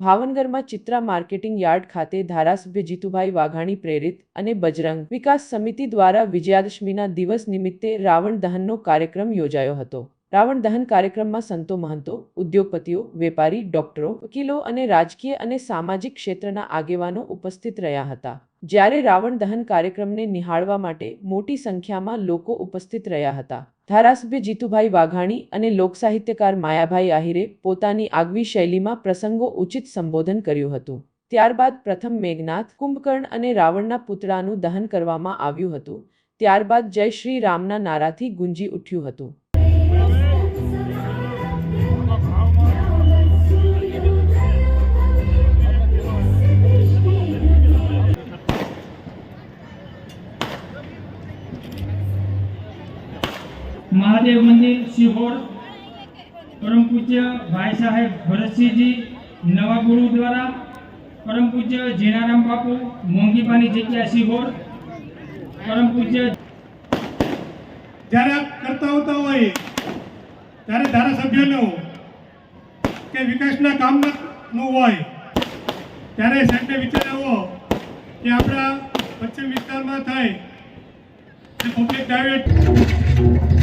ભાવનગરમાં Chitra marketing yard ખાતે ધારાસભ્ય જીતુભાઈ વાઘાણી પ્રેરિત અને બજરંગ વિકાસ સમિતિ દ્વારા વિજયાદશમીના દિવસ નિમિત્તે રાવણ દહનનો કાર્યક્રમ યોજાયો હતો. રાવણ દહન કાર્યક્રમમાં સંતો મહંતો, ઉદ્યોગપતિઓ, વેપારી, ડોક્ટરો, વકીલો અને રાજકીય અને સામાજિક ક્ષેત્રના આગેવાનો ઉપસ્થિત રહ્યા હતા. જ્યારે રાવણ દહન કાર્યક્રમને નિહાળવા માટે મોટી સંખ્યામાં લોકો ઉપસ્થિત રહ્યા હતા. ધારાસભ્ય જીતુભાઈ વાઘાણી અને લોકસાહિત્યકાર માયાભાઈ આહિરે પોતાની આગવી શૈલીમાં પ્રસંગો ઉચિત સંબોધન કર્યું હતું. ત્યારબાદ પ્રથમ મેઘનાથ, કુંભકર્ણ અને રાવણના પુતળાનું દહન કરવામાં આવ્યું હતું. ત્યારબાદ જય શ્રી રામના નારાથી ગુંજી ઉઠ્યું હતું. મહાદેવ મંદિર સિહોર પરમ પૂજ્ય ભાઈ સાહેબ ભરતસિંહજી, નવા ગુરુ દ્વારા પરમ પૂજ્ય જીનારામ બાપુ, મોંઘીપાની જગ્યા સિહોર પરમ પૂજ્ય જ્યારે કરતા હોતા હોય, ત્યારે ધારાસભ્યનું કે વિકાસના કામનું હોય, ત્યારે સાહેબને વિચાર આવો કે આપણા પશ્ચિમ વિસ્તારમાં થાય પબ્લિક પ્રાઇવેટ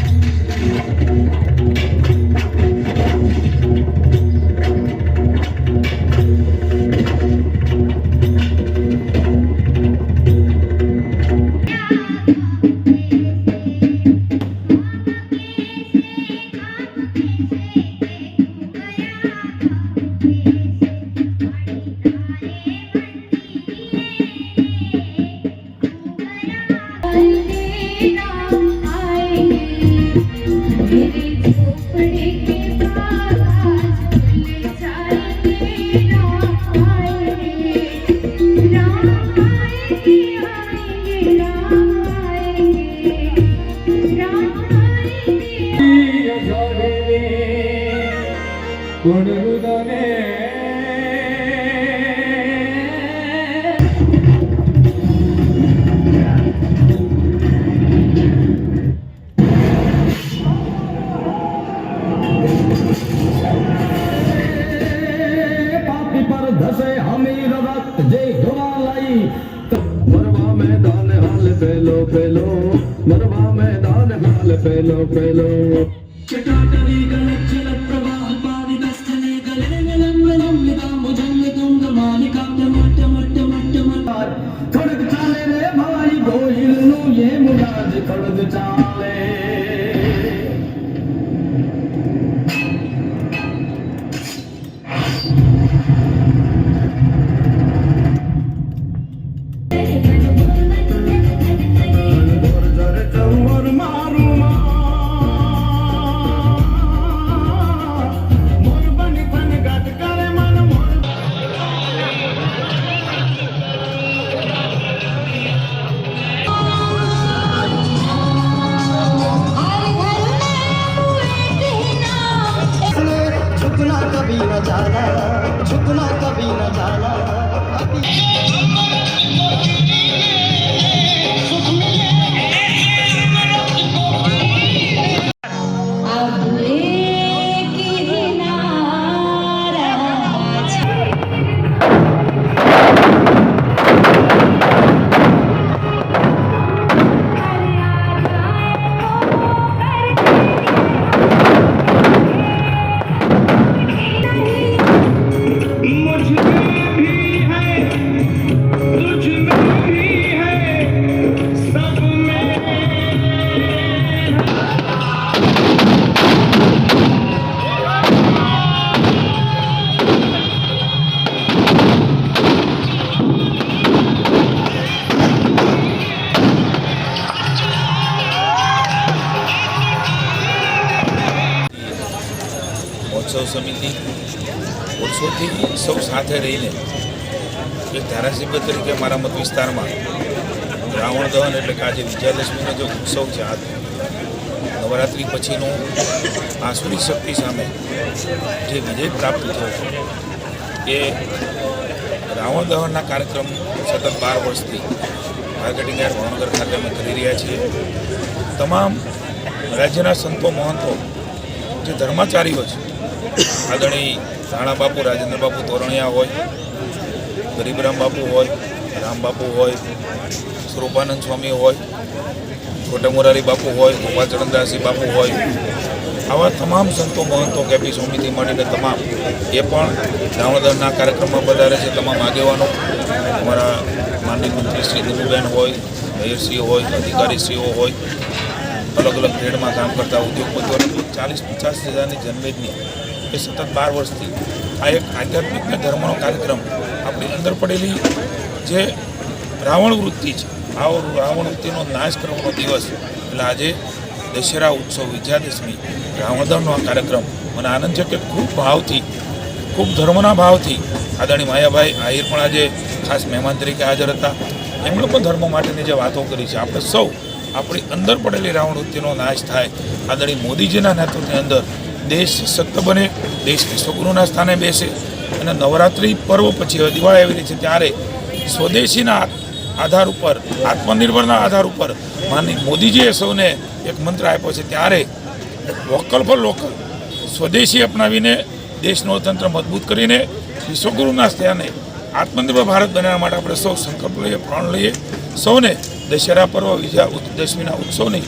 Thank you. પેલો પેલો મરવા મેદાન હાલ પેલો પેલો ચટાટરી ગણચલ ભુજંગ તુંગ માલિકા મટ મટ મટ મટ ખડગ ચાલે રે ભવાની ગોહિલનું એ મુરાદ ખડગ ચાલે મહોત્સવ સમિતિ વર્ષોથી સૌ સાથે રહીને એક ધારાસભ્ય તરીકે મારા મત વિસ્તારમાં રાવણ દહન એટલે કે આજે વિજયાદશમીનો જે ઉત્સવ છે, આ નવરાત્રિ પછીનો આસુરી શક્તિ સામે જે વિજય પ્રાપ્ત થયો છે, એ રાવણ દહનના કાર્યક્રમ સતત બાર વર્ષથી માર્કેટિંગ યાર્ડ ભાવનગર ખાતે અમે કરી રહ્યા છીએ. તમામ રાજ્યના સંતો મહંતો, જે ધર્માચારીઓ છે આદરણીય રાણા બાપુ, રાજેન્દ્ર બાપુ તોરણિયા હોય ગરીબરામ બાપુ હોય, રામ બાપુ હોય, સ્વરૂપાનંદ સ્વામી હોય, છોટા મોરારી બાપુ હોય, ગોપાલ બાપુ હોય, આવા તમામ સંતો મહંતો કેપી સ્વામીથી માંડીને તમામ, એ પણ રાવણદહનના કાર્યક્રમમાં પધારે છે તમામ આગેવાનો. અમારા માનનીય મંત્રી શ્રી દિલુબેન હોય, મેયરશ્રીઓ હોય, અધિકારીશ્રીઓ હોય, અલગ અલગ ગ્રેડમાં કામ કરતા ઉદ્યોગપતિઓને ચાલીસ પચાસ હજારની જનમેદની એ સતત બાર વર્ષથી આ એક આધ્યાત્મિક અને ધર્મનો કાર્યક્રમ આપણી અંદર પડેલી જે રાવણ વૃત્તિ છે. આ રાવણ વૃત્તિનો નાશ કરવાનો દિવસ. એટલે આજે દશેરા ઉત્સવ, વિજયાદશમી રાવણદહનનો આ કાર્યક્રમ. મને આનંદ છે કે ખૂબ ભાવથી, ખૂબ ધર્મના ભાવથી આદાણી માયાભાઈ આહિર પણ આજે ખાસ મહેમાન તરીકે હાજર હતા. એમણે પણ ધર્મ માટેની જે વાતો કરી છે. આપણે સૌ આપણી અંદર પડેલી રાવણ વૃત્તિનો નાશ થાય. આદાણી મોદીજીના નેતૃત્વની અંદર દેશ સત્ત બને, દેશ વિશ્વગુરુના સ્થાને બેસે અને નવરાત્રિ પર્વ પછી હવે દિવાળી આવી રહી છે ત્યારે સ્વદેશીના આધાર ઉપર, આત્મનિર્ભરના આધાર ઉપર માનની મોદીજીએ સૌને એક મંત્ર આપ્યો છે. ત્યારે વોકલ ફોર લોકલ, સ્વદેશી અપનાવીને દેશનો તંત્ર મજબૂત કરીને વિશ્વગુરુના સ્થાને આત્મનિર્ભર ભારત બનાવવા માટે આપણે સૌ સંકલ્પ લઈએ પ્રણ લઈએ. સૌને દશેરા પર્વ, વિજયા દશમીના ઉત્સવની